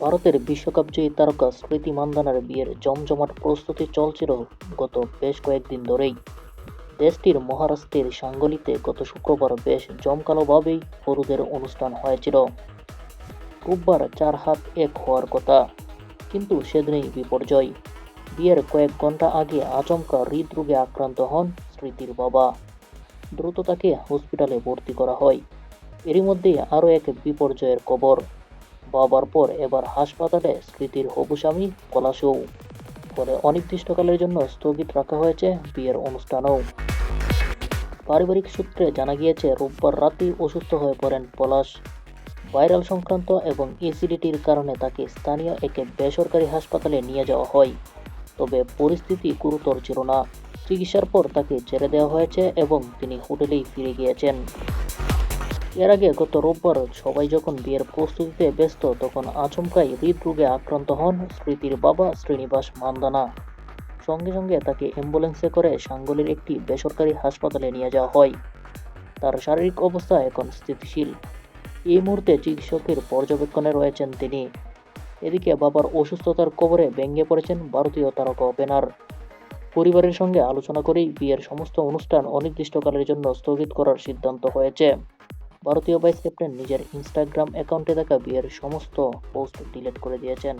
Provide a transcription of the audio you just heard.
ভারতের বিশ্বকাপ জয়ী তারকা স্মৃতি মান্দানার বিয়ের জমজমাট প্রস্তুতি চলছিল গত বেশ কয়েকদিন ধরেই। দেশটির মহারাষ্ট্রের সাঙ্গলিতে গত শুক্রবার বেশ জমকালোভাবেই হলুদের অনুষ্ঠান হয়েছিল। রোববার চার হাত এক হওয়ার কথা, কিন্তু সেদিনই বিপর্যয়। বিয়ের কয়েক ঘণ্টা আগে আচমকা হৃদরোগে আক্রান্ত হন স্মৃতির বাবা। দ্রুত তাকে হসপিটালে ভর্তি করা হয়। এরই মধ্যে আরও এক বিপর্যয়ের খবর। বাবার পর এবার হাসপাতালে স্মৃতির হবু স্বামী পলাশও। ফলে অনির্দিষ্টকালের জন্য স্থগিত রাখা হয়েছে বিয়ের অনুষ্ঠানও। পারিবারিক সূত্রে জানা গিয়েছে, রোববার রাতেই অসুস্থ হয়ে পড়েন পলাশ। ভাইরাল সংক্রান্ত এবং এসিডিটির কারণে তাকে স্থানীয় একে বেসরকারি হাসপাতালে নিয়ে যাওয়া হয়। তবে পরিস্থিতি গুরুতর ছিল না। চিকিৎসার পর তাকে ছেড়ে দেওয়া হয়েছে এবং তিনি হোটেলেই ফিরে গিয়েছেন। এর আগে গত রোববার সবাই যখন বিয়ের প্রস্তুতিতে ব্যস্ত, তখন আচমকাই হৃদরোগে আক্রান্ত হন স্মৃতির বাবা শ্রীনিবাস মান্দানা। সঙ্গে সঙ্গে তাকে অ্যাম্বুলেন্সে করে সাঙ্গলির একটি বেসরকারি হাসপাতালে নিয়ে যাওয়া হয়। তার শারীরিক অবস্থা এখন স্থিতিশীল। এই মুহূর্তে চিকিৎসকের পর্যবেক্ষণে রয়েছেন তিনি। এদিকে বাবার অসুস্থতার কবরে ভেঙে পড়েছেন ভারতীয় তারকা ওপেনার পরিবারের সঙ্গে আলোচনা করেই বিয়ের সমস্ত অনুষ্ঠান অনির্দিষ্টকালের জন্য স্থগিত করার সিদ্ধান্ত হয়েছে। ভারতীয় ভাইস ক্যাপ্টেন নিজের ইনস্টাগ্রাম অ্যাকাউন্টে থাকা বিয়ের সমস্ত পোস্ট ডিলিট করে দিয়েছেন।